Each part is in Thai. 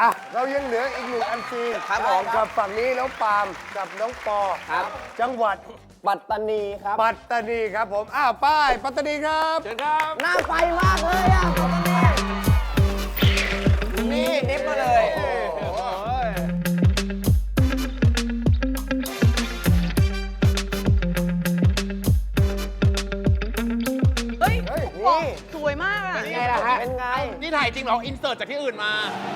อะเรายังเหลืออีกหนึ่งอันซีนครับผมกับฝั่งนี้น้องปาล์มกับน้องปอครับ จังหวัดปัตตานีครับ ปัตตานีครับผม อ้าว ป้าย ปัตตานีครับ เชิญครับน่าไปมากเลยอะ วยมากอะ ไงล่ะฮะเป็นไง นี่ถ่ายจริงเหรอ อินเสิร์ตจากที่อื่นมา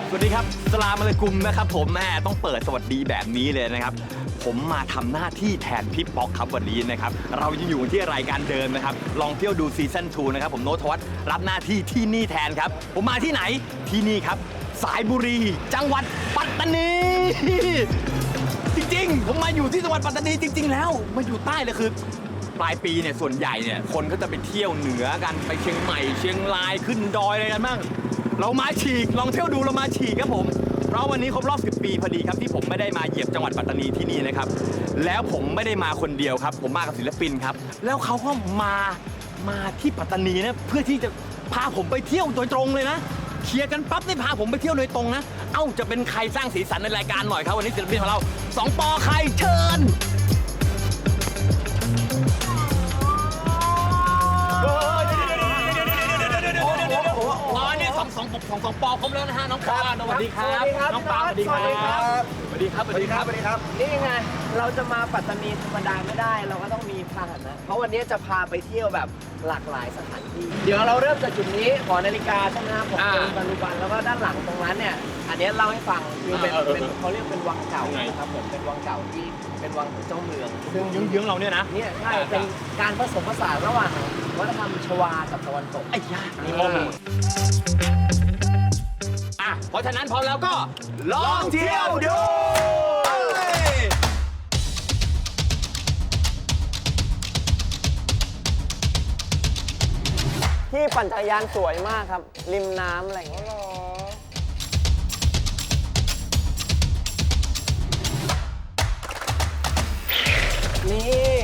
สวัสดีครับสลามอะลัยกุมนะครับผมแม่ต้องเปิดสวัสดีแบบนี้เลยนะครับ ผมมาทำหน้าที่แทนพี่ป๊อกครับวันนี้นะครับ เรายังอยู่ที่รายการเดิมนะครับ ลองเที่ยวดูซีซั่น2นะครับ ผมโนตทวัฒน์รับหน้าที่ที่นี่แทนครับ ผมมาที่ไหนที่นี่ครับ สายบุรี จังหวัดปัตตานี จริงๆ ผมมาอยู่ที่จังหวัดปัตตานีจริง ๆ แล้วมาอยู่ใต้เลยคือ ปลายปีเนี่ยส่วนใหญ่เนี่ยคนก็จะไปเที่ยวเหนือกันไปเชียงใหม่ เชียงรายขึ้นดอยอะไรกันบ้างเรามาฉีกลองเที่ยวดูเรามาฉีกครับผมเพราะวันนี้ครบรอบ 10 ปีพอดีครับที่ผมไม่ได้มาเหยียบจังหวัดปัตตานีที่นี่นะครับแล้วผมไม่ได้มาคนเดียวครับ ผมมากับศิลปินครับ แล้วเขาก็มามาที่ปัตตานีนะเพื่อที่จะพาผมไปเที่ยวโดยตรงเลยนะเคลียร์กันปั๊บนี่พาผมไปเที่ยวโดยตรงนะ เอ้าจะเป็นใครสร้างสีสันในรายการหน่อยครับ วันนี้ศิลปินของเราสองปอใครเชิญ นี่สองสองสองสองปอครบแล้วนะฮะน้องปอสวัสดีครับสวัสดีครับน้องปาสวัสดีครับสวัสดีครับสวัสดีครับสวัสดีครับสวัสดีครับนี่ไงเราจะมาปัตตานีธรรมดาไม่ได้ เราก็ต้องมีพาหนะ เพราะวันนี้จะพาไปเที่ยวแบบหลากหลายสถานที่ เดี๋ยวเราเริ่มจากจุดนี้หอนาฬิกาใช่ไหมครับผมอ่าเป็นปัจจุบันแล้วก็ด้านหลังตรงนั้นเนี่ยอันนี้เล่าให้ฟังคือเป็นเออเออเป็นเขาเรียกเป็นวังเก่าไงครับผมเป็นวังเก่าที่เป็นวังของเจ้าเมืองซึ่งเยื้องๆเราเนี่ยนะเนี่ยใช่เป็นการผสมผสานระหว่างวัฒนธรรมชวากับตะวันตกไอ้ยานี่อะ เพราะฉะนั้นพร้อมแล้วก็ลองเที่ยวดู ที่ปั่นจักรยานสวยมากครับ ริมน้ำอะไรอย่างเงี้ยนี่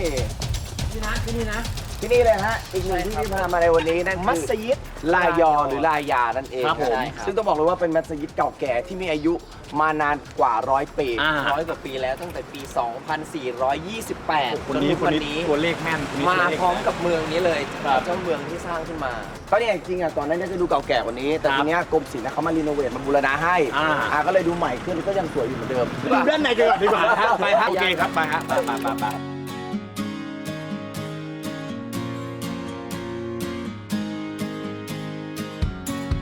ที่นะที่นี่นะ ที่นี่เลยฮะ อีกหนึ่งที่ที่พามาในวันนี้นั่นคือมัสยิดลายอหรือลายานั่นเองครับผมใช่ซึ่งต้องบอกเลยว่าเป็นมัสยิดเก่าแก่ที่มีอายุมานานกว่าร้อยปี อ่า ร้อยกว่าปีแล้วตั้งแต่ปี 2428คนนี้จคนถึงนี้ตัวเลขแม่นคนนี้มาตัวเลข พร้อมกับเมืองนี้เลยครับ เจ้าเมืองที่สร้างขึ้นมา ก็เนี่ยจริงๆอะตอนนั้นเนี่ยจะดูเก่าแก่กว่านี้ แต่ครับทีเนี้ยกรมศิลป์นะเขามารีโนเวทมาบูรณะให้อ่า อ่าก็เลยดูใหม่ขึ้นก็ยังสวยอยู่เหมือนเดิม ดูด้านในกันก่อนดีกว่าครับไปครับโอโอเคเคครับไปฮะไปไปไปไป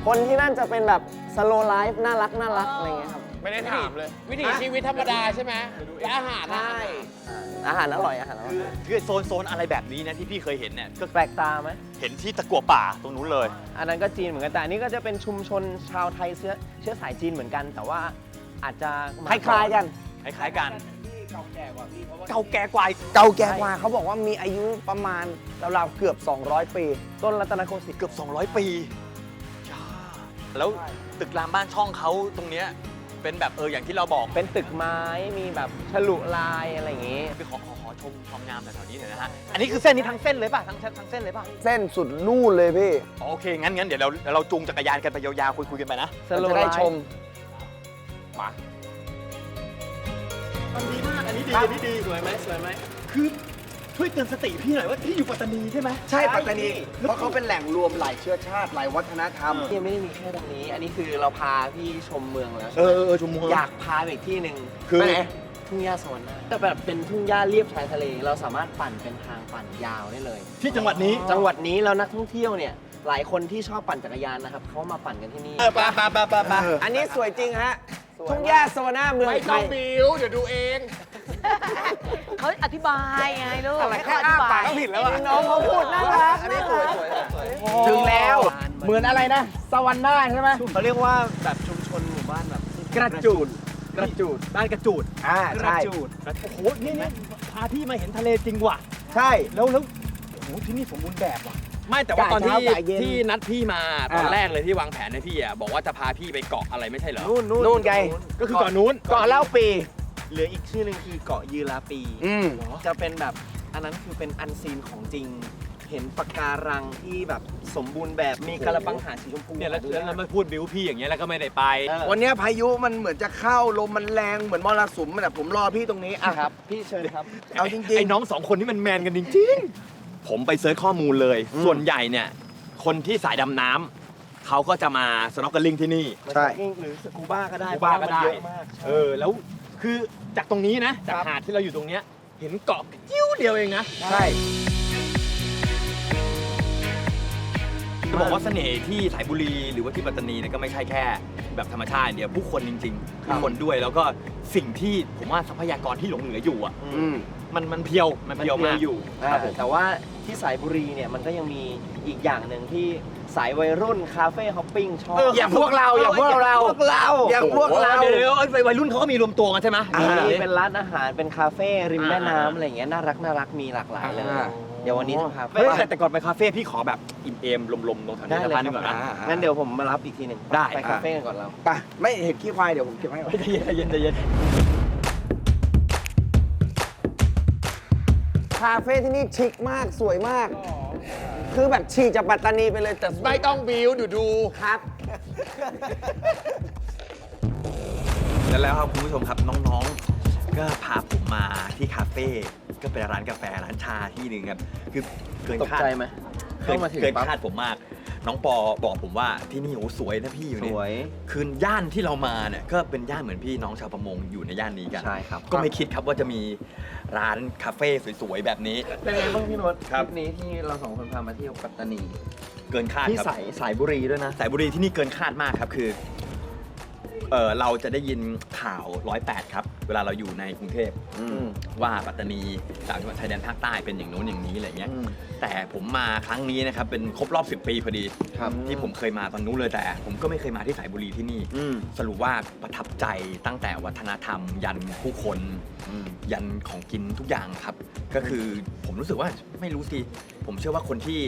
คนที่นั่นจะเป็นแบบสโลไลฟ์น่ารักน่ารักอะไรเงี้ยครับ ไม่ได้ถามเลยวิถีชีวิตธรรมดาใช่ไหมและอาหารนะใช่ อาหารอร่อยอาหารอร่อยคือโซนโซนอะไรแบบนี้นะที่พี่เคยเห็นเนี่ยก็แปลกตาไหมเห็นที่ตะกั่วป่าตรงนู้นเลย อันนั้นก็จีนเหมือนกันแต่อันนี้ก็จะเป็นชุมชนชาวไทยเชื้อเชื้อสายจีนเหมือนกัน แต่ว่าอาจจะคล้ายๆกัน คล้ายๆกันเก่าแก่กว่าพี่เพราะว่าเก่าแก่กว่าเก่าแก่กว่าเขาบอกว่ามีอายุประมาณราวๆเกือบ 200 ปี ต้นรัตนโกสินทร์เกือบ 200 ปีจ้า แล้วตึกรามบ้านช่องเขาตรงเนี้ยเป็นแบบเอออย่างที่เราบอกเป็นตึกไม้มีแบบฉลุลายอะไรอย่างงี้ ไปขอขอขอชมความงามแถวๆนี้หน่อยนะฮะอันนี้คือเส้นนี้ทั้งเส้นเลยป่ะทั้งเส้นทั้งเส้นเลยป่ะเส้นสุดนู่นเลยพี่อ๋อโอเคงั้นงั้นเดี๋ยวเราเดี๋ยวเราจูงจักรยานกันไปยาวๆคุยคุยกันไปนะสโลจะไลได้ฟ์ชมมามันดีมาก อันนี้ดีครับอันนี้ดี สวยไหมสวยไหมคือ ช่วยเตือนสติพี่หน่อยว่าพี่อยู่ปัตตานีใช่ไหมใช่ปัตตานี เพราะเขาเป็นแหล่งรวมหลายเชื้อชาติหลายวัฒนธรรม ยังไม่ได้มีแค่ตรงนี้ อันนี้คือเราพาพี่ชมเมืองแล้วเออเออชมเมืองอยากพาไปอีกที่หนึ่งคือไปไหน ทุ่งหญ้าสวรรค์แต่แบบเป็นทุ่งหญ้าเรียบชายทะเล เราสามารถปั่นเป็นทางปั่นยาวได้เลย ที่จังหวัดนี้จังหวัดนี้แล้วนักท่องเที่ยวเนี่ยหลายคนที่ชอบปั่นจักรยานนะครับเขามาปั่นกันที่นี่ เออไปไปไปไปไปอันนี้สวยจริงฮะ ทุ่งหญ้าสวรรค์เมืองไม่ไทต้องยบิวเดี๋ยวดูเอง เขาอธิบายไงลูกอะไรให้แค่เขาออ้าธิบาปากยก็ผิดแล้วอะน้องเขาพูดน่ารักอันนี้สวยสวยสวยถึงแล้ว เหมือนอะไรนะ สวรรค์ได้ใช่ไหมเขาเรียกว่าแบบชุมชนหมู่บ้านแบบกระจูดกระจูดบ้านกระจูดอ่ากระใช่จูดโอ้โหนี่นี่พาพี่มาเห็นทะเลจริงว่ะ ใช่แล้วแล้วโอ้โหที่นี่สมบูรณ์แบบว่ะไม่แต่ว่าตอนที่จ่ายเช้าจ่ายเย็นที่นัดพี่มาตอนอ่าแรกเลยที่วางแผนให้พี่อะบอกว่าจะพาพี่ไปเกาะอะไรไม่ใช่เหรอนู่นนู่นนู่นไงก็คือเกาะนู้นเกาะเล่าปี เหลืออีกชื่อหนึ่งคือเกาะยือลาปี อืม จะเป็นแบบอันนั้นคือเป็นอันซีนของจริง เห็นปะการังที่แบบสมบูรณ์แบบมีกระปังหารสีชมพูเนี่ยแล้วแล้วแล้วมาพูดบิวพี่อย่างเงี้ยแล้วก็ไม่ได้ไปวันเนี้ยพายุมันเหมือนจะเข้าลมมันแรงเหมือนมรสุมมันอะผมรอพี่ตรงนี้อะครับ พี่เชิญครับ เอาจริงไอ้น้องสองคนนี่มันแมนกันจริงๆ ผมไปเซิร์ชข้อมูลเลย ส่วนใหญ่เนี่ย คนที่สายดำน้ำเขาก็จะมาสน็อกเกิลลิงที่นี่ๆใช่ หรือสกูบ้าก็ได้สกูบ้าก็ได้ เพระว่มันเยอะมาก เออ แล้วคือ จากตรงนี้นะ จากหาดที่เราอยู่ตรงเนี้ยเห็นเกาะจิ้วเดียวเองนะ ใช่ จะบอกว่าเสน่ห์ที่สายบุรีหรือว่าที่ปัตตานีเนี่ยก็ไม่ใช่แค่แบบธรรมชาติอย่างเดียวผู้คนจริงๆผู้คนด้วยแล้วก็สิ่งที่ผมว่าทรัพยากรที่หลงเหลืออยู่อะ อืม มันมันเพียวมันมันเพียวมาก อยู่ครับผม แต่ว่าที่สายบุรีเนี่ยมันก็ยังมีอีกอย่างหนึ่งที่สายวัยรุ่นคาเฟ่ฮอปปิ้งชอบอย่างพวกเราอย่างพวกเรา พวกเราอย่างพวกเรา เดี๋ยวเดี๋ยวไอ้วัยรุ่นเขาก็มีรวมตัวกันใช่ไหมมีอ่าเป็นร้านอาหารเป็นคาเฟ่ริมแม่น้ำอะไรอย่างเงี้ยน่ารักน่ารักมีหลากหลายเลยอ่า เดี๋ยววันนี้ทำคาเฟ่เฮ้ยแต่แต่ก่อนไปคาเฟ่พี่ขอแบบอิ่มเอมลมๆตรงแถวได้นี้เลยสะพานนึงก่อนครันะบงั้นเดี๋ยวผมมารับอีกทีหนึ่งได้ ไปคาเฟ่กันก่อนเรา ไปไม่เห็นขี้ควายเดี๋ยวผมเก็บให้ก่อนใจเย็นใจเย็นใจเย็น คาเฟ่ที่นี่ชิคมากสวยมาก คือแบบฉีกจากปัตตานีไปเลยแต่ไม่ต้องบิวดูดูครับแล้วแล้วครับคุณผู้ชมครับน้องๆ ก็พาผมมาที่คาเฟ่ก็เป็นร้านกาแฟร้านชาที่หนึ่งครับคือเกินตกคาดใจไหมเกิเข้านมาถึงเกินปั๊บ คาดผมมาก น้องปอบอกผมว่าที่นี่โอ้สวยนะพี่อยู่สนี่วย คือย่านที่เรามาเนี่ยก็เป็นย่านเหมือนพี่น้องชาวประมงอยู่ในย่านนี้กันใช่ครับ ก็ไม่คิดครับว่าจะมีร้านคาเฟ่สวยๆแบบนี้ เป็นไงบ้างพี่โนตครับทริปนี้ที่เราสองคนพามาเที่ยวปัตตานีเกินคาดที่ครับสายสายบุรีด้วยนะ สายบุรีที่นี่เกินคาดมากครับคือ เออเราจะได้ยินข่าวร้อยแปดครับ เวลาเราอยู่ในกรุงเทพอืม ว่าปัตตานีสามจังหวัดชายแดนภาคใต้เป็นอย่างโน้นอย่างนี้อะไรเงี้ยอืมแต่ผมมาครั้งนี้นะครับเป็นครบรอบ 10 ปีพอดี ครับ ที่ผมเคยมาตอนนู้นเลยแต่ ผมก็ไม่เคยมาที่สายบุรีที่นี่ อืม สรุปว่าประทับใจตั้งแต่วัฒนธรรม ยันผู้คน ยันของกินทุกอย่างครับ ก็คือผมรู้สึกว่าไม่รู้สิ ผมเชื่อว่าคนที่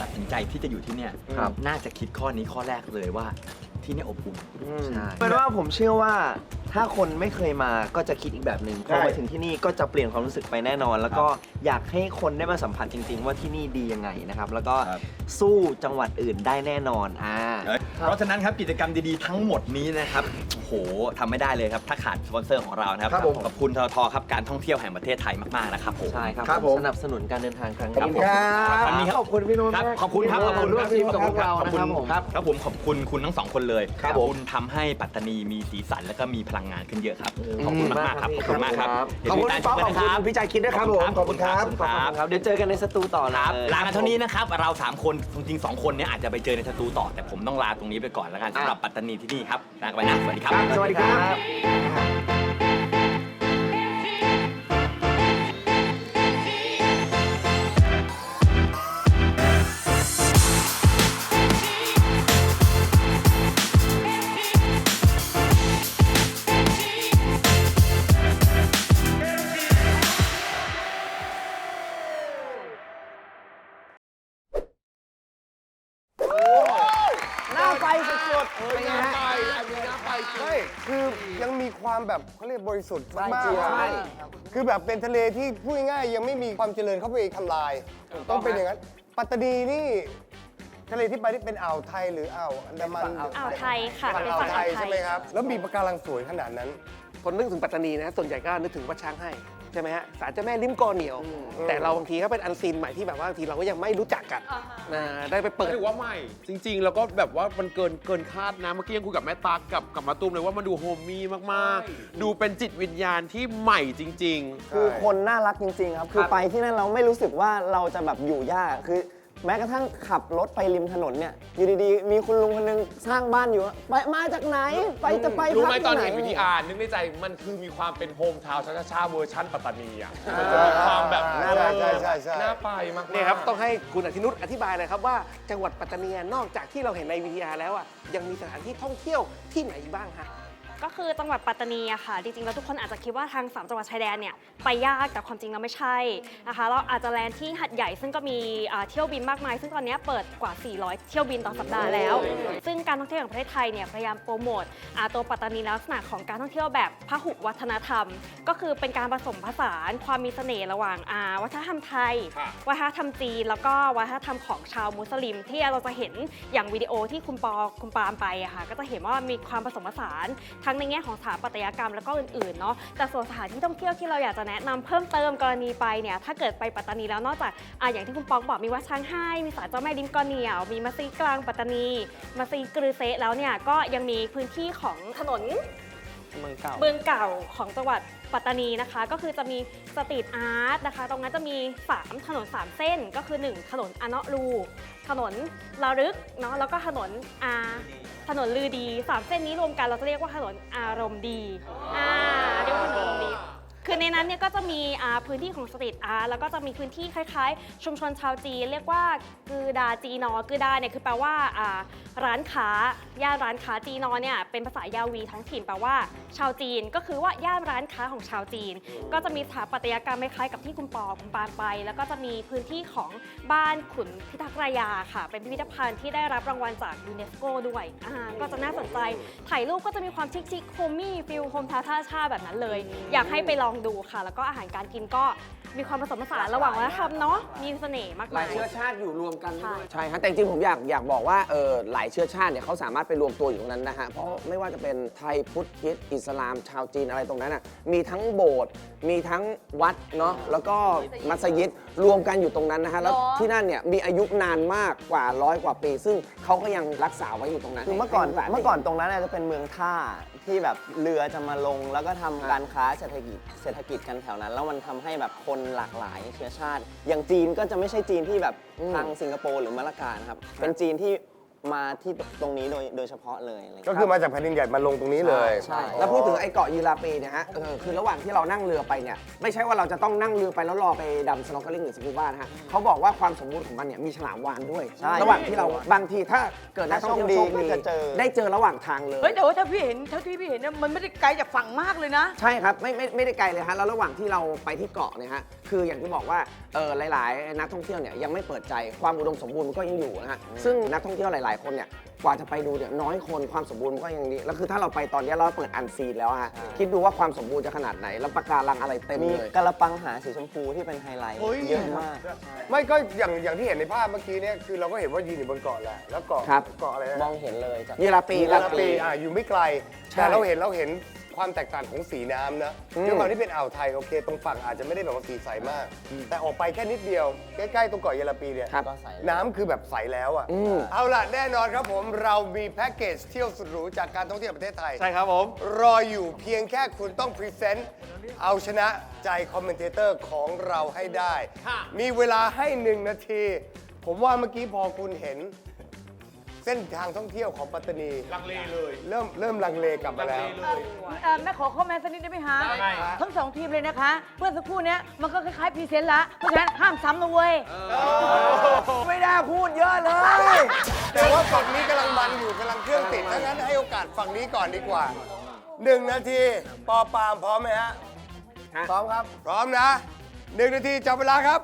ตัดสินใจที่จะอยู่ที่เนี่ยครับ น่าจะคิดข้อนี้ข้อแรกเลยว่า ที่เนี่ยอบอุ่นใช่เป็นว่าผมเชื่อว่าถ้าคนไม่เคยมาก็จะคิดอีกแบบหนึ่งพอมาถึงที่นี่ก็จะเปลี่ยนความรู้สึกไปแน่นอน แล้วก็อยากให้คนได้มาสัมผัสจริง ๆ ว่าที่นี่ดียังไงนะครับ แล้วก็ครับสู้จังหวัดอื่นได้แน่นอนอ่าเพราะฉะนั้นครับกิจกรรมดีๆทั้งหมดนี้นะครับโอ้โหทำไม่ได้เลยครับ ถ้าขาดสปอนเซอร์ของเรานะครับครับผม ขอบคุณททครับการท่องเที่ยวแห่งประเทศไทยมากๆนะครับผมใช่ครับครับผม สนับสนุนการเดินทางครั้งขอบนี้คุณครับอันนี้ครับขอบคุณพี่นุ่นครับ มาก ขอบคุณครับขอบคุณร่วมทีมกับพวกเราขอบนะคุณครับผม ครับครับผมขอบคุณคุณทั้งสองคนเลยครับผมคุณทำให้ปัตตานีมีสีสันและก็มีพลังงานขึ้นเยอะครับขอบคุณมากๆครับขอบคุณมากครับขอบคุณพี่ป๊อปขอบคุณพี่ใจคิดด้วยครับผมขอบคุณครับ ขอบคุณครับ ครับเดี๋ยวเจอกันในสตูต่อคนะรับลากันเท่านี้นะครับ เรา 3 คนจริงๆ2คนเนี่ยอาจจะไปเจอในสตูต่อ แต่ผมต้องลาตรงนี้ไปก่อนแล้วกันสำหรับปัตตานีที่นี่ครับลากันไปนะ สวัสดีครับสวัสดีครับ แบบเขาเรียกบริสุทธิ์มากใช่ๆใช่ คือแบบเป็นทะเลที่พูดง่ายๆยังไม่มีความเจริญเข้าไปทำลาย ต้องเป็นอย่างนั้น ปัตตานีนี่ทะเลที่ไปนี่เป็นอ่าวไทยหรืออ่าวอันดามันอ่าวไทยค่ะฝั่งเป็นอ่าวฝั่งไทอ่าวยไทใช่ยไหมครับ แล้วมีปะการังสวยขนาดนั้น คนนึกถึงปัตตานีนะส่วนใหญ่ก็นึกถึงวัดช้างให้ ใช่ไหมฮะศาลเจ้าแม่ลิ้มกอเหนียว แต่เราบางทีก็เป็นอันซีนใหม่ที่แบบว่าบางทีเราก็ยังไม่รู้จักกันนะได้ไปเปิด ถือว่าใหม่ จริง ๆ แล้วก็แบบว่ามันเกินเกินคาดนะ เมื่อกี้ยังคุยกับแม่ตักกับกับมาตูมเลยว่ามันดูโฮมมี่มาก ๆ ดูเป็นจิตวิญญาณที่ใหม่จริง ๆ คือคนน่ารักจริง ๆ ครับ คือไปที่นั่นเราไม่รู้สึกว่าเราจะแบบอยู่ยากคือ แม้กระทั่งขับรถไปริมถนนเนี่ยอยู่ดีๆ มีคุณลุงคนหนึงสร้างบ้านอยู่ไปมาจากไหนไปจะไปรู้พักไหมตอนเห็นที่วิไหธีอาร์นึกในใจมันคือมีความเป็นโฮมทาวน์ชาชาเวอร์ชันปัตตานีอะมันจะมีความแบบใช่ใช่ใช่ใช่ น่าไปมากๆ เนี่ยครับ ต้องให้คุณอธินุชอธิบายเลยครับว่าจังหวัดปัตตานีนอกจากที่เราเห็นในวิทยาแล้วอะยังมีสถานที่ท่องเที่ยวที่ไหนอีกบ้างฮะ ก็คือจังหวัดปัตตานีอะค่ะ จริงๆ แล้วทุกคนอาจจะคิดว่าทางสามจังหวัดชายแดนเนี่ยไปยากแต่ความจริงแล้วไม่ใช่นะคะ เราอาจจะแลนที่หัดใหญ่ซึ่งก็มีเที่ยวบินมากมาย ซึ่งตอนนี้เปิดกว่า 400 เที่ยวบินต่อสัปดาห์แล้ว ซึ่งการท่องเที่ยวของประเทศไทยเนี่ยพยายามโปรโมทตัวปัตตานีลักษณะของการท่องเที่ยวแบบพหุวัฒนธรรม ก็คือเป็นการผสมผสานความมีเสน่ห์ระหว่างาวัฒนธรรมไทย วัฒนธรรมจีนแล้วก็วัฒนธรรมของชาวมุสลิม ที่เราจะเห็นอย่างวิดีโอที่คุณปอคุณปาล์มไปอะค่ะก็จะเห็นว่ามีความผสมผสานทงในแง่ของสถาปัตยกรรมแล้วก็อื่นๆเนาะแต่ส่วนสถานที่ท่องเที่ยวที่เราอยากจะแนะนำเพิ่มเติมกรณีไปเนี่ยถ้าเกิดไปปัตตานีแล้วนอกจากอะอย่างที่คุณปองบอกมีวัดช้างให้มีศาลเจ้าแม่ลิมกอเหนียวมีมัสยิดกลางปัตตานีมัสยิดกรือเซะแล้วเนี่ยก็ยังมีพื้นที่ของถนนเมืองเก่าเมืองเก่าของจังหวัด ปัตตานีนะคะก็คือจะมีสตรีทอาร์ตนะคะ ตรงนั้นจะมี 3 ถนน 3 เส้นก็คือ 1 ถนนอาเนาะรูถนนลารึกเนาะแล้วก็ถนนอาถนนลือดี 3 เส้นนี้รวมกันเราจะเรียกว่าถนนอารมณ์ดีอ่าเรียกว่าถนนอารมณ์ คือในนั้นเนี่ยก็จะมีอ่าพื้นที่ของสตรีทอาร์ตแล้วก็จะมีพื้นที่คล้ายๆ ชุมชนชาวจีน เรียกว่ากือดาจีนอ กือดาเนี่ยคือแปลว่าอ่าร้านค้าย่านร้านค้าจีนอเนี่ยเป็นภาษายาวีท้องถิ่นแปลว่า ชาวจีนก็คือว่าย่านร้านค้าของชาวจีน ก็จะมีสถาปัตยกรรมคล้ายๆกับที่คุณปอคุณปานไป แล้วก็จะมีพื้นที่ของบ้านขุนพิทักษ์รายาค่ะ เป็นพิพิธภัณฑ์ที่ได้รับรางวัลจากยูเนสโกด้วยอ่าก็จะน่าสนใจถ่ายรูปก็จะมีความชิคๆโฮมมี่ฟิลโฮมทาท่าชาแบบนั้นเลย อยากให้ไปลองดูค่ะ แล้วก็อาหารการกินก็มีความผสมผสานระหว่างวัฒนธรรมเนาะมีเสน่ห์มากหลามายย เชื้อชาติอยู่รวมกันใช่ ด้วยใช่ครับแต่จริงๆผมอยากอยากบอกว่าเออหลายเชื้อชาติเนี่ยเขาสามารถไปรวมตัวอยู่ตรงนั้นนะฮะเพราะไม่ว่าจะเป็นไทยพุทธคริสต์อิสลามชาวจีนอะไรตรงนั้นอะมีทั้งโบสถ์มีทั้งวัดเนาะแล้วก็มัสยิดรวมกันอยู่ตรงนั้นนะฮะแล้วที่นั่นเนี่ยมีอายุนานมากกว่าร้อยกว่าปี ซึ่งเขาก็ยังรักษาไว้อยู่ตรงนั้นคือเมื่อก่อนให้ลูหลาเมื่อก่อนตรงนั้นอาจจะเป็นเมืองท่าที่แบบเรือจะมาลงแล้วก็ทำการค้าเศรษฐกิจเศรษฐกิจกันแถวนั้น แล้วมันทำให้แบบคนหลากหลายเชื้อชาติ อย่างจีนก็จะไม่ใช่จีนที่แบบอืมทางสิงคโปร์หรือมาลากานะครับ เป็นจีนที่ มาที่ตรงนี้โดยโดยเฉพาะเลยอะไรอย่างก็เงี้ย คือมาจากแผ่นดินใหญ่มาลงตรงนี้เลยใช่ แล้วพูดถึงไอ้เกาะยีราปีเนี่ยฮะเออคือระหว่างที่เรานั่งเรือไปเนี่ยไม่ใช่ว่าเราจะต้องนั่งเรือไปแล้วรอไปดำสโนว์เกิลหรือสกูบ้านะฮะเขาบอกว่าความสมบูรณ์ของมันเนี่ยมีฉลามวาฬด้วย ใช่ระหว่างที่เราบางทีถ้าเกิดนักท่องเที่ยวโชคโชคดีดีก็จะเจอ ได้เจอระหว่างทางเลย เฮ้ยแต่ว่าถ้าพี่เห็นเท่าที่พี่เห็นเนี่ยมันไม่ได้ไกลจากฝั่งมากเลยนะ ใช่ครับไม่ไม่ไม่ได้ไกลเลยฮะแล้วระหว่างที่เราไปที่เกาะเนี่ยฮะคืออย่างที่บอกว่าเออหลาย ๆ นักท่องเที่ยวเนี่ยยังไม่เปิดใจความอุดมสมบูรณ์มันก็ยังอยู่นะฮะซึ่งนักท่องเที่ยวหลายายคนเนี่ย กว่าจะไปดูเนี่ยน้อยคนความสมบูรณ์มันก็ยังดีแล้วคือถ้าเราไปตอนเนี้ยเราเปิดอันซีนแล้วฮะคิดดูว่าความสมบูรณ์จะขนาดไหน แล้วปะการังอะไรเต็มมีเลย กระปังหาสีชมพูที่เป็นไฮไลท์เยอะมาก ไม่ก็อย่างอย่างที่เห็นในภาพเมื่อกี้เนี่ยคือเราก็เห็นว่ายืนอยู่บนเกาะแหละแล้วเกาะครับ เกาะอะไรนะมองเห็นเลยจาก ยีราปีปีละปีอะอยู่ไม่ไกล ใช่ แต่เราเห็นเราเห็นความแตกต่างของสีน้ำนะอืมด้วยความที่เป็นอ่าวไทยโอเค ตรงฝั่งอาจจะไม่ได้แบบว่าสีใสมาก แต่ออกไปแค่นิดเดียวใกล้ๆตรงเกาะยาลาปีเนี่ยครับก็ใสเลยน้ำคือแบบใสแล้วอะอืมเอาล่ะแน่นอนครับผมเรามีแพ็กเกจเที่ยวสุดหรูจากการท่องเที่ยวประเทศไทย ใช่ครับผม รออยู่เพียงแค่คุณต้องพรีเซนต์เอาชนะใจคอมเมนเทเตอร์ของเราให้ได้ มีเวลาให้หนึ่งนาที ผมว่าเมื่อกี้พอคุณเห็น เส้นทางท่องเที่ยวของปัตตานี ลังเลเลย เริ่มเริ่มลังเลกลับมาแล้ว เอ่อแม่ขอข้อแม้สักนิดได้ไหมฮะได้ครับ ทั้งสองทีมเลยนะคะเมื่อสักครู่เนี้ยมันก็คล้ายๆพรีเซนต์ละเพราะฉะนั้นห้ามซ้ำนะเว้ย ไม่ได้พูดเยอะเลย แต่ว่าฝั่งนี้กำลังมันอยู่กำลังเครื่องติดถ้างั้นให้โอกาสฝั่งนี้ก่อนดีกว่าหนึ่งนาที ปอปามพร้อมไหมฮะ พร้อมครับ พร้อมนะหนึ่งนาทีจับเวลาครับ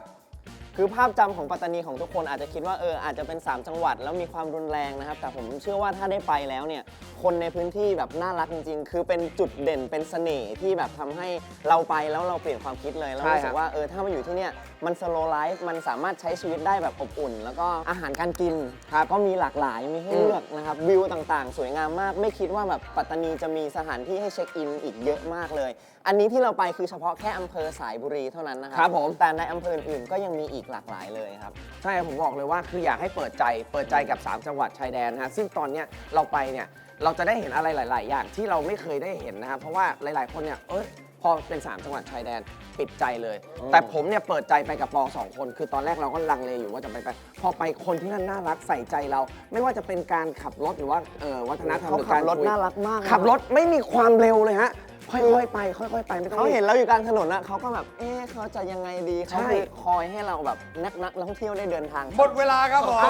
คือภาพจำของปัตตานีของทุกคนอาจจะคิดว่าเอออาจจะเป็น 3 จังหวัดแล้วมีความรุนแรงนะครับ แต่ผมเชื่อว่าถ้าได้ไปแล้วเนี่ยคนในพื้นที่แบบน่ารักจริง ๆ คือเป็นจุดเด่นเป็นเสน่ห์ที่แบบทำให้เราไปแล้วเราเปลี่ยนความคิดเลยแล้วใช่รู้สึครักบว่าเออถ้ามาอยู่ที่เนี่ยมันสโลไลฟ์มันสามารถใช้ชีวิตได้แบบอบอุ่น แล้วก็อาหารการกินครับก็มีหลากหลายมีให้เลือกนะครับวิวต่างๆ สวยงามมาก ไม่คิดว่าแบบปัตตานีจะมีสถานที่ให้เช็คอินอีกเยอะมากเลย อันนี้ที่เราไปคือเฉพาะแค่อำเภอสายบุรีเท่านั้นนะครัครับผม แต่ในอำเภออื่นๆก็ยังมีอีกหลากหลายเลยครับ ใช่ผมบอกเลยว่าคืออยากให้เปิดใจเปิดใจกับ 3 จังหวัดชายแดนนะฮะซึ่งตอนเนี้ยเราไปเนี่ยเราจะได้เห็นอะไรหลาย ๆ อย่างที่เราไม่เคยได้เห็นนะครับเพราะว่าหลาย ๆ คนเนี่ยเอ้ยพอเป็น 3 จังหวัดชายแดนปิดใจเลย แต่ผมเนี่ยเปิดใจไปกับปอสองคน คือตอนแรกเราก็ลังเลอยู่ว่าจะไปไปพอไปคนที่นั่นน่ารักใส่ใจเรา ไม่ว่าจะเป็นการขับรถหรือว่าเอ่อวัฒนธรรมเขาหรือขัการบรถคุยน่ารักมากนะ ขับรถไม่มีความเร็วเลยฮะ ค่อยๆไป ค่อยๆไปไม่ต้องเขารีบ เห็นเราอยู่กลางถนนอะเขาก็แบบ เอ๊ะเขาจะยังไงดีเขาใช่ คือคอยให้เราแบบนักนักท่องเที่ยวได้เดินทาง หมดเวลาครับผม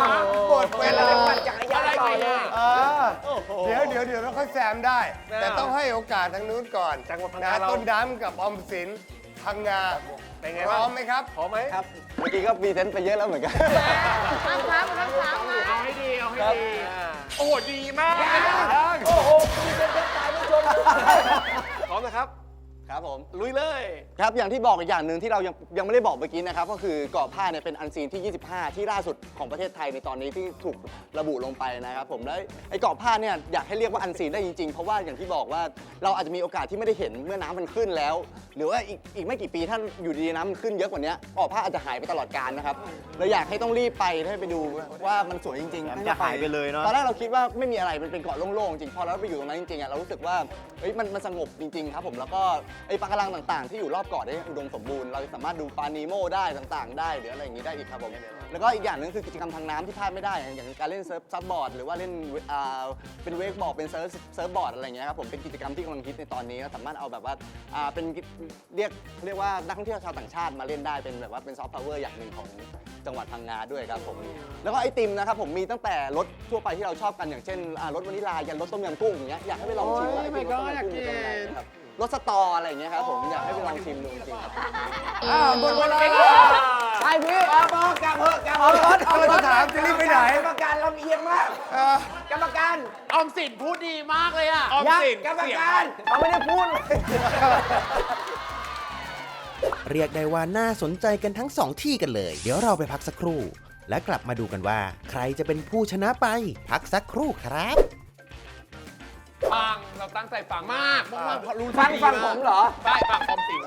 หมดเวลาปั่นจักรยานต่อเลย เออเดี๋ยวเดี๋ยวเดี๋ยวเราค่อยแซมได้ แต่ต้องให้โอกาสทางนู้นก่อนจังหวัดพังนะงาเรา ต้นน้ำกับออมสินพังงาเป็นไงพร้บ้าองมไหมครับ พร้อมไหมครับ เมื่อกี้ก็พรีเซนต์ไปเยอะแล้วเหมือนกันคำถามคำถามมาเอาให้ดี เอาให้ดี โอ้โหดีมากพร้อมนะครับ ครับผม ลุยเลย ครับอย่างที่บอกอีกอย่างหนึ่งที่เรายังยังไม่ได้บอกเมื่อกี้นะครับก็คือเกาะผ้าเนี่ยเป็นอันซีนที่ 25 ที่ล่าสุดของประเทศไทยในตอนนี้ที่ถูกระบุลงไปนะครับผมแล้วไอ้เกาะผ้าเนี่ยอยากให้เรียกว่าอันซีนได้จริงๆ เพราะว่าอย่างที่บอกว่าเราอาจจะมีโอกาสที่ไม่ได้เห็นเมื่อน้ำมันขึ้นแล้ว หรือว่าอีกอีกไม่กี่ปีถ้าอยู่ดีๆน้ำมันขึ้นเยอะกว่านี้เกาะผ้าอาจจะหายไปตลอดกาลนะครับเราอยากให้ต้องรีบไปให้ไปดูว่ามันสวยจริงๆจะหายไปเลยเนอะ ตอนแรกเราคิดว่าไม่มีอะไรมันเป็นเกาะโล่งๆจริงพอเราไปอยู่ตรงนั้นจริงๆอะเรารู้สึกว่าเฮ้ยมันมันสงบจริงๆครับผมแล้วก็ไอ้ปะการังต่างๆ ที่อยู่รอบเกาะได้อุดมสมบูรณ์เราสามารถดูปลานีโมได้ต่างๆ ได้หรืออะไรอย่างนี้ได้อีกครับผมแล้วก็อีกอย่างหนึ่งคือกิจกรรมทางน้ำที่พลาดไม่ได้ อย่างการเล่นเซิร์ฟซับบอร์ดหรือว่าเล่นอ่าเป็นเวกบอร์ดเป็นเซิร์ฟเซิร์ฟบอร์ดอะไรอย่างเงี้ยครับผมเป็นกิจกรรมที่กำลังฮิตในตอนนี้ก็สามารถเอาแบบว่าอ่าเป็นเรียกเรียกว่านักท่องเที่ยวชาวต่างชาติมาเล่นได้เป็นแบบว่าเป็นซอฟต์พาวเวอร์อย่างหนึ่งของจังหวัดพังงาด้วยครับผมแล้วก็ไอติมนะครับผมมีตั้งแต่รสทั่วไปที่เราชอบกันอย่างเช่นอ่ารสวานิลายันรสต้มยำกุ้งอย่างเงี้ยอยากให้ไปลองชิมว่าไอติมรสต้มยำกุ้งเป็นยังไงนะครับ รสสตออะไรอย่างเงี้ยครับผมอยากให้ไปลองชิมดูจริงๆครับอ้าวหมดเวลาใช่พี่บอกกลับเถอะกลับเอารถเอารถจะถามจะรีบไปไหน กรรมการลำเอียงมากเออกรรมการออมสินพูดดีมากเลยอะออมยักสินกรรมเสียงการเขาไม่ได้พูดเรียกได้ว่าน่าสนใจกันทั้งสองที่กันเลย เดี๋ยวเราไปพักสักครู่ และกลับมาดูกันว่า ใครจะเป็นผู้ชนะไป พักสักครู่ครับ ฟังเราตั้งใจฟังมากมากๆเพราะรู้ฟังดีฟังากผมเหรอ ใช่ฟังออมสิน